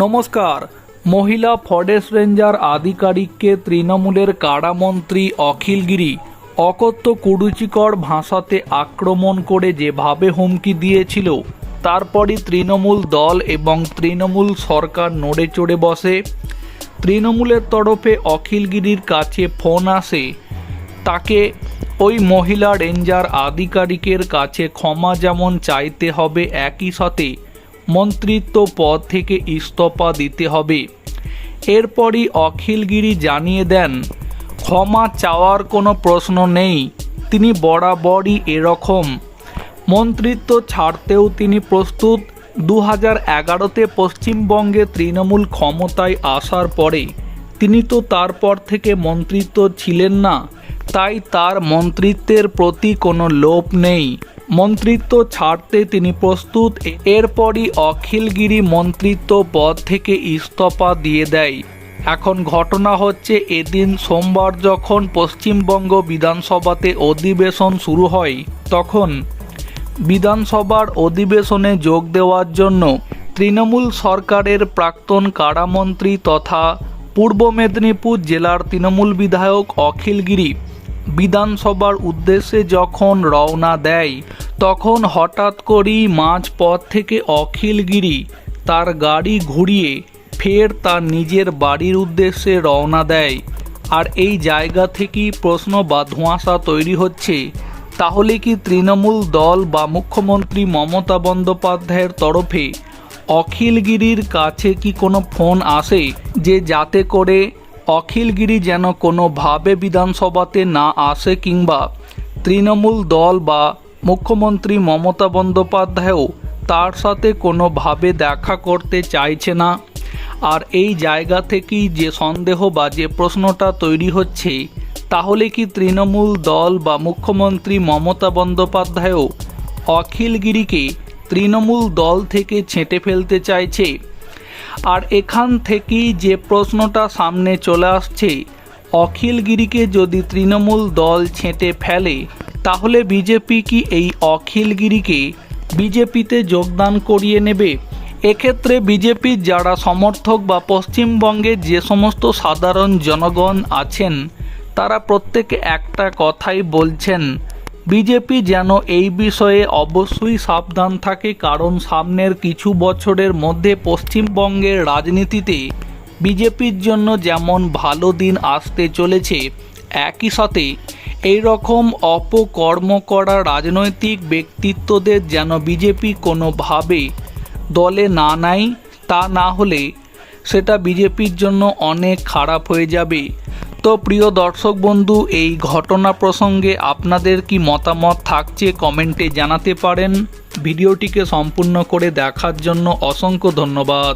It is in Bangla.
নমস্কার। মহিলা ফরেস্ট রেঞ্জার আধিকারিককে তৃণমূলের কারামন্ত্রী অখিলগিরি অকথ্য কুরুচিকর ভাষাতে আক্রমণ করে যেভাবে হুমকি দিয়েছিল, তারপরই তৃণমূল দল এবং তৃণমূল সরকার নড়ে চড়ে বসে। তৃণমূলের তরফে অখিলগিরির কাছে ফোন আসে। তাকে ওই মহিলা রেঞ্জার আধিকারিকের কাছে ক্ষমা যেমন চাইতে হবে, একই সাথে মন্ত্রিত্ব পদ থেকে ইস্তফা দিতে হবে। এরপরই অখিলগিরি জানিয়ে দেন, ক্ষমা চাওয়ার কোনো প্রশ্ন নেই, তিনি বরাবরই এরকম। মন্ত্রিত্ব ছাড়তেও তিনি প্রস্তুত। দু হাজার এগারোতে পশ্চিমবঙ্গে তৃণমূল ক্ষমতায় আসার পরে তিনি তো তারপর থেকে মন্ত্রিত্ব ছিলেন না, তাই তার মন্ত্রিত্বের প্রতি কোনো লোভ নেই। মন্ত্রিত্ব ছাড়তে তিনি প্রস্তুত। এরপরই অখিলগিরি মন্ত্রিত্ব পদ থেকে ইস্তফা দিয়ে দেয়। এখন ঘটনা হচ্ছে, এদিন সোমবার যখন পশ্চিমবঙ্গ বিধানসভাতে অধিবেশন শুরু হয়, তখন বিধানসভার অধিবেশনে যোগ দেওয়ার জন্য তৃণমূল সরকারের প্রাক্তন কারামন্ত্রী তথা পূর্ব মেদিনীপুর জেলার তৃণমূল বিধায়ক অখিলগিরি বিধানসভার উদ্দেশ্যে যখন রওনা দেয় তখন হঠাৎ করেই মাঝপথ থেকে অখিলগিরি তার গাড়ি ঘুরিয়ে ফের তার নিজের বাড়ির উদ্দেশ্যে রওনা দেয়। আর এই জায়গা থেকেই প্রশ্ন বা ধোঁয়াশা তৈরি হচ্ছে, তাহলে কি তৃণমূল দল বা মুখ্যমন্ত্রী মমতা বন্দ্যোপাধ্যায়ের তরফে অখিলগিরির কাছে কি কোনো ফোন আসে যে যাতে করে অখিলগিরি যেন কোনোভাবে বিধানসভাতে না আসে কিংবা তৃণমূল দল বা মুখ্যমন্ত্রী মমতা বন্দ্যোপাধ্যায়ও তার সাথে কোনোভাবে দেখা করতে চাইছে না। আর এই জায়গা থেকেই যে সন্দেহ বা যে প্রশ্নটা তৈরি হচ্ছে, তাহলে কি তৃণমূল দল বা মুখ্যমন্ত্রী মমতা বন্দ্যোপাধ্যায়ও অখিলগিরিকে তৃণমূল দল থেকে ছেঁটে ফেলতে চাইছে? আর এখান থেকেই যে প্রশ্নটা সামনে চলে আসছে অখিলগিরিকে যদি তৃণমূল দল ছেঁটে ফেলে তাহলে বিজেপি কি এই অখিলগিরিকে বিজেপিতে যোগদান করিয়ে নেবে? এক্ষেত্রে বিজেপির যারা সমর্থক বা পশ্চিমবঙ্গের যে সমস্ত সাধারণ জনগণ আছেন, তারা প্রত্যেকে একটা কথাই বলছেন বিজেপি যেন এই বিষয়ে অবশ্যই সাবধান থাকে কারণ সামনের কিছু বছরের মধ্যে পশ্চিমবঙ্গের রাজনীতিতে বিজেপির জন্য যেমন ভালো দিন আসতে চলেছে, একই সাথে এই রকম অপকর্ম করা রাজনৈতিক ব্যক্তিত্বদের যেন বিজেপি কোনোভাবে দলে না নাই, তা না হলে সেটা বিজেপির জন্য অনেক খারাপ হয়ে যাবে। তো প্রিয় দর্শক বন্ধু, এই ঘটনা প্রসঙ্গে আপনাদের কি মতামত থাকছে কমেন্টে জানাতে পারেন। ভিডিওটিকে সম্পূর্ণ করে দেখার জন্য অসংখ্য ধন্যবাদ।